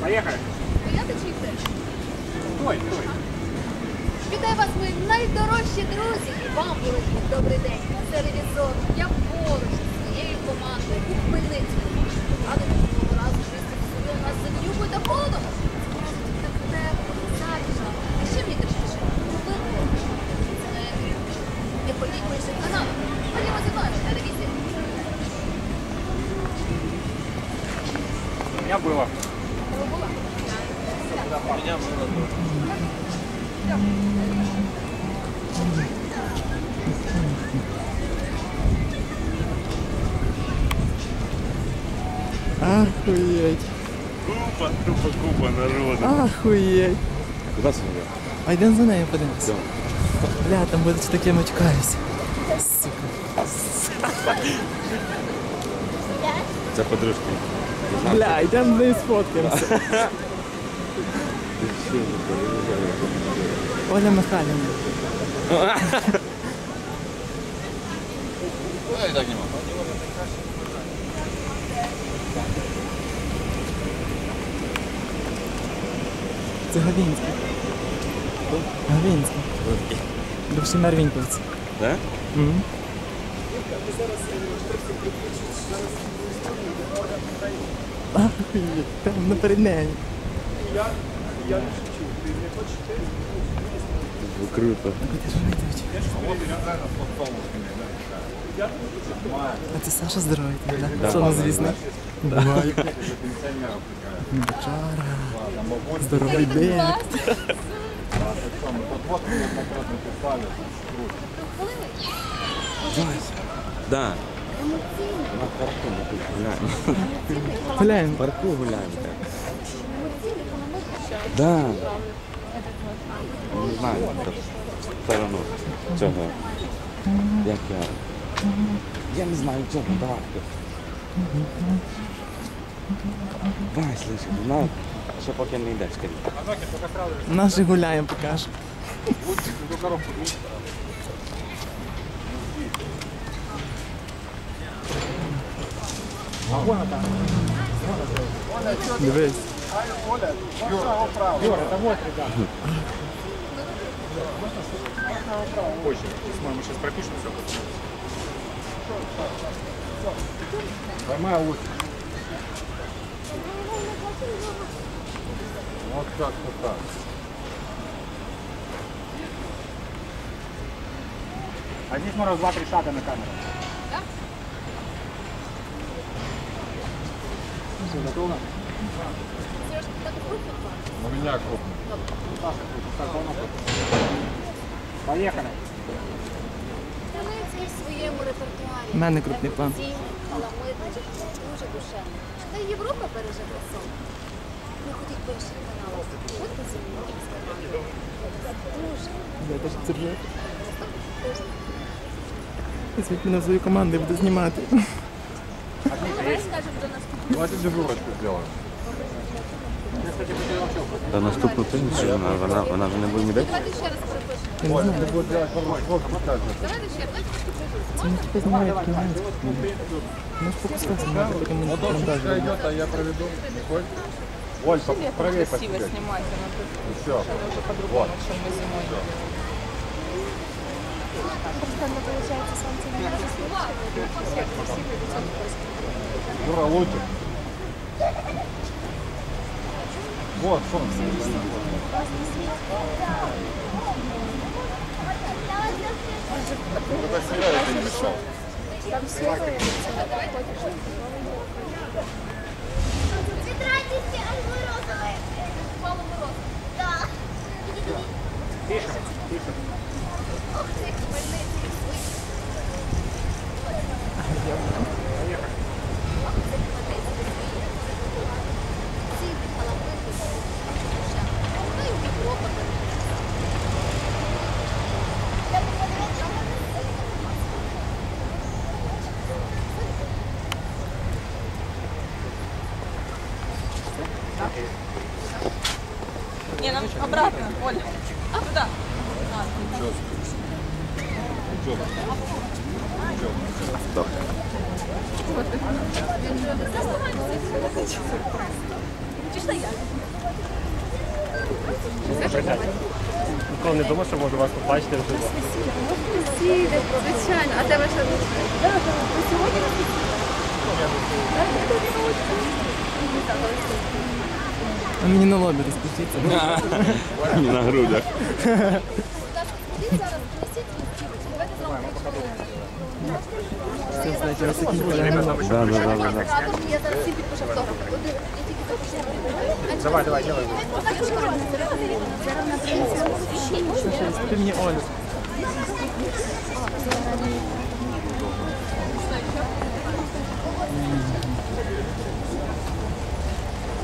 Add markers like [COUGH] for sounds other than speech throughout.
Поехали. Охуеть. Купа, тупо купа народу. Охуеть. Куда смотрел? Йдемо за нею подивимось. Бля, там будуть таке мочкаюсь. Сука. Це подружки. Бля, йдемо з нею сфоткаємося. Оля Михайлівна. Це Говінський. Хто? Говінський. Бувший мер Вінковці. Так? Угу. [LAUGHS] Там на перед нею. Круто. Куди ж вийдуть? А це Саша здоровий, так? Да? Що, ну, звісно? Да. Бачара. Здоровий день. Да. На парку ми тут гуляємо. Гуляємо. В парку гуляємо. так. Да. Не знаю, як в сторону цього. Як я. Я не знаю цього, давай. Давай, слышиш, ну, ще поки не йдеш, скоріше. Наші гуляємо, покажемо. Дивись. Юра, это вот, ребята. Позже. Мы сейчас пропишем все. Поймай лучше. Вот как-то так. А здесь можно два-три шага на камеру. Да? Все, готово? Крупно? У меня крупный. Поехали. В своєму репертуарі. У мене крупний план. Емоційний, дуже душевний. Та й Європа переживе сон. Не ходіть по інших каналах. Ходьте зі мною інстаграмі. Дуже. Я теж це вже. Візьміть мене свою команду і буду знімати. Давай скажемо до наступного. Давайте дежурочку сделаем. Та наступну п'ятницю вона, вона, вона вже не буде ніде. Давайте ще раз перепишемо. Я не знаю, Будет делать формат Давайте ще, давайте трошки прижу. це не типу знімає кінець. Ну, фокус знімати, потім мені монтаж робити. идет, а я проведу. Оль, правее по красиво себе. снимать, она тут Все. уже по-другому, чем мы зимой. Юра, лучше. Вот, солнце. Ну, так сериал это не мешал. Тетрадки обратно, Оля. Туда. Так. Ніколи не думав, що можу вас побачити вживо. Звичайно. А тебе що робити? А мені на лобі розпустіться. [LAUGHS] Ні на грудях. Все, знаєте, ось такі колеги. Да, да, да, да, да. Я зараз всім підпишу автограф. Один, я тільки запишу. Давай, давай, делай. Ти мені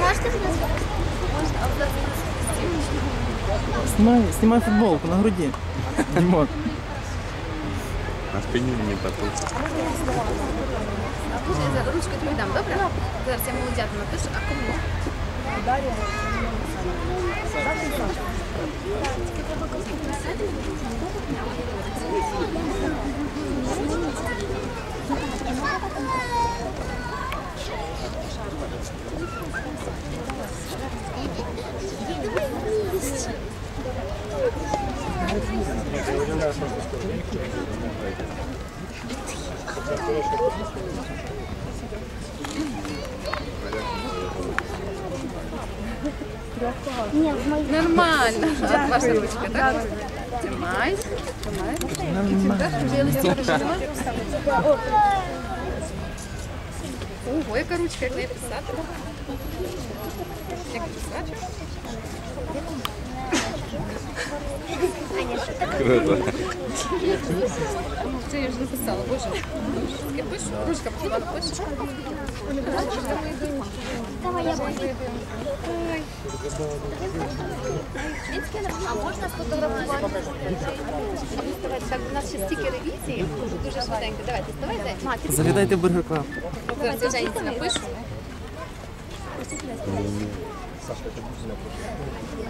Можете мене звати? Можна, а зараз листівки. Знімай, знімай футболку на груді. Дімон. На спині мені тату. А потім я зараз ручку тобі дам, добре? Зараз я молодята напишу, а кому? Ні, Нормально. От ваша ручка, так? Тримай. Тримай. Так, вже я листівку взяла. Ого, яка ручка, як неї писати? Як писати? Круто. Це я вже написала, боже. Я пишу, ручка погано пише. Давай я буду. А можна сфотографувати? Давайте, так, у нас ще стільки ревізії, дуже швиденько. Давайте, вставайте. Завітайте в Бургер Клаб. Зараз я Женці напишу.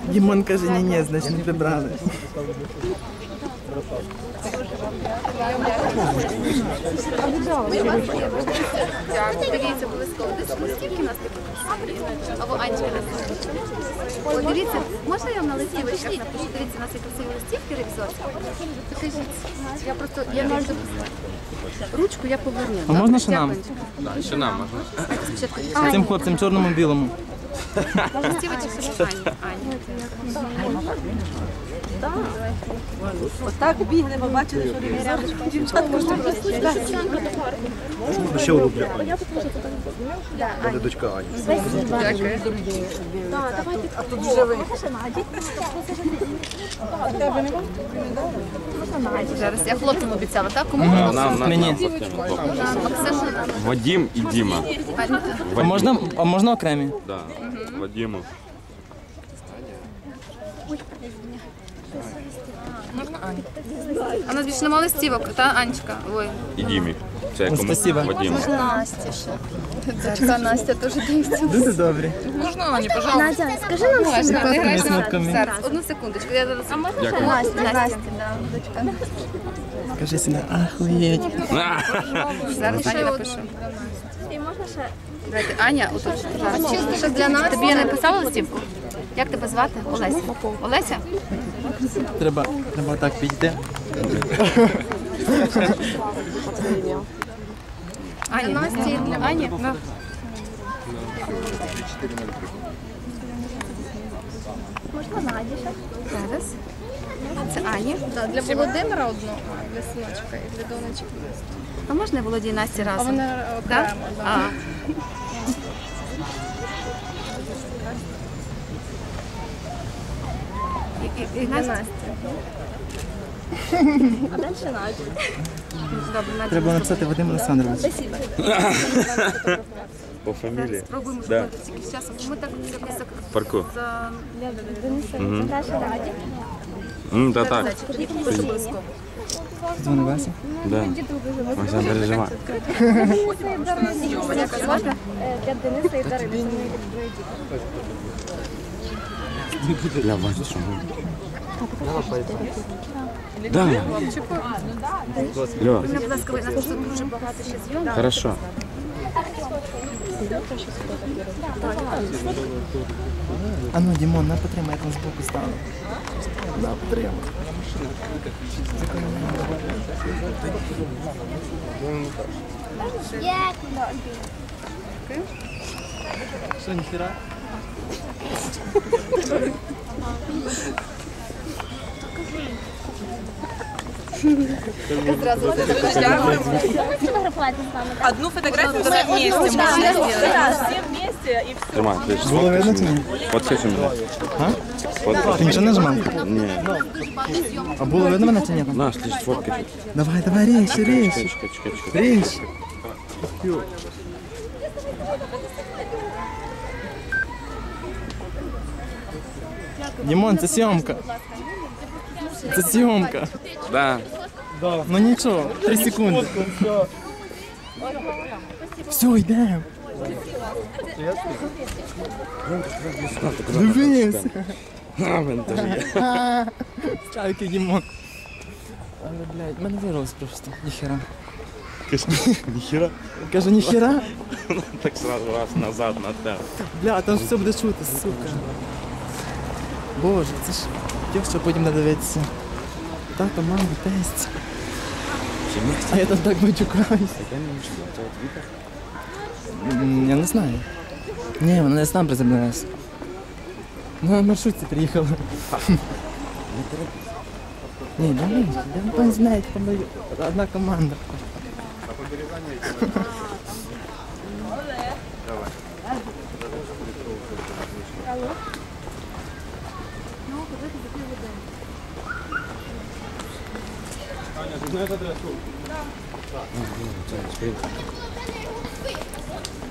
Дімон каже, ні, ні, значить не прибрали. Дякую. Дивіться, обов'язково. Листівки нас такі. Або О, дивіться, можна я вам на листівочках напишу? Дивіться, у нас є красиві листівки ревізорські. Покажіть. Я просто, я можу. Ручку я поверну. А можна ще нам? Ще нам можна. Спочатку цим хлопцем чорному білому. Отак бігли, ми бачили, що рядом дівчатка. Можна ще улюблю Ані. Буде дочка Ані. А тут живий. Зараз я хлопцям обіцяла, так? Кому? Мені. Вадім і Діма. А можна окремі? Так. а можна окремі? Да. Вадиму. А у нас більше немає листівок, та Анечка? Ой. І Дімі. Це кому? Спасибо. Вадиму. Настя ще. Дочка Настя теж дивиться. Дуже добрі. Можна, Ані, пожалуйста. Надя, скажи нам всім. Можна, не грайся. смутками. Зараз, одну секундочку. Я зараз... А можна Дякую. Настя, Настя, да, дочка. Скажи сюди, ахуєть. Зараз Аня напишу. І можна ще? Давайте, Аня, отут. Що для нас? Тобі я написала листівку? Як тебе звати? Олеся. Олеся? Треба, треба так підійти. Аня. Насті. Аня. Ну. Можна Наді ще? Зараз. Це Аня. Для Володимира одну, а для синочка і для донечки. А можна Володі і Насті разом? Вони Так? окремо, да. А. І, і Настя. А далі Надя. Добре, Надя. Треба написати Вадим Олександрович. [LAUGHS] Спасибо. По фамілії. Спробуємо Да. зробити тільки з часом. Ми так якось так Парку. за... Дениса, далі Надя. М, Та так. Дуже близько. Дзвони Вася. Да. Максим переживає. Можна? Е, Для Дениса і Дарини. Це мої двоє дітей. Бля, бачиш, що ми. Да. Зйомок. хорошо. А ну, Дімон, на потримай, я там збоку стану. На, потримай. Що, ніхера? Фотографувати з вами. Одну фотографию даже вместе можно сделать. Все вместе и все. Тримай, ти ж Було видно чи ні? Фоткайся мене. А? Фоткай. Ти нічого не нажимав? Ні. А було видно мене чи ні? там? Наш, ти ж фоткай. Давай, давай, ріж, ріж. Чекай, чекай, чекай, чекай. Ріж. Дімон, це зйомка. Це зйомка. Да. Ну нічого, три секунди. Все, йдемо. Дивись. А, в мене теж є. Чайки, Дімон. Але, блядь, мене вирвалось просто. Ніхера. Ніхера. Кажу, ніхера? Так сразу раз назад на тебе. Бля, там ж все буде чути, сука. Боже, це ж тих, що потім не дивитися. Тато, мама, тесть. А я там так вичукаюсь. Я не можу, це от Віка. М, Я не знаю. Ні, вона десь там приземлилась. Ну, на маршрутці приїхала. [LAUGHS] Ні, давай, я не знаю, там одна команда.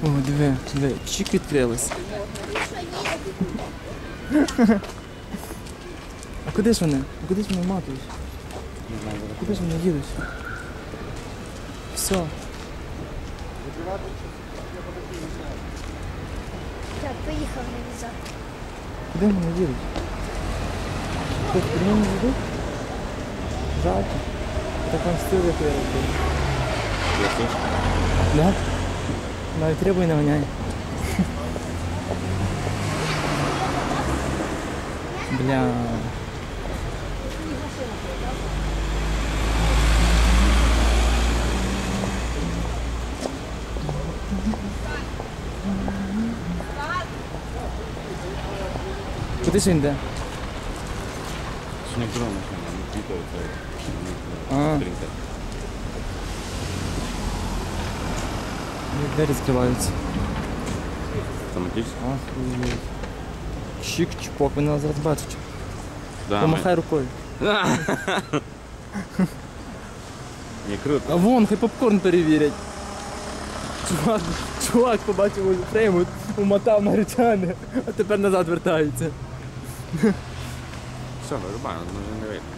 О, диви, диви, чик відкрилась. А куди ж вони? А куди ж вони матують? Куди ж вони їдуть? Все. Так, поїхав на віза. Куди вони їдуть? Хтось куди вони їдуть? Жалко. Так вам стил, як я робив. Да? Навіть рибу і не воняє. Бля. Куди ж дрона не квітається. Двері скриваються. Автоматично? Чик-чпок, ви нас зараз бачите. Да, Помахай рукою. [LAUGHS] Не круто. А вон, хай попкорн перевірять. Чувак, чувак побачив фрейм, умотав маритяни, а тепер назад вертається. Все, вирубаємо, може не вийде.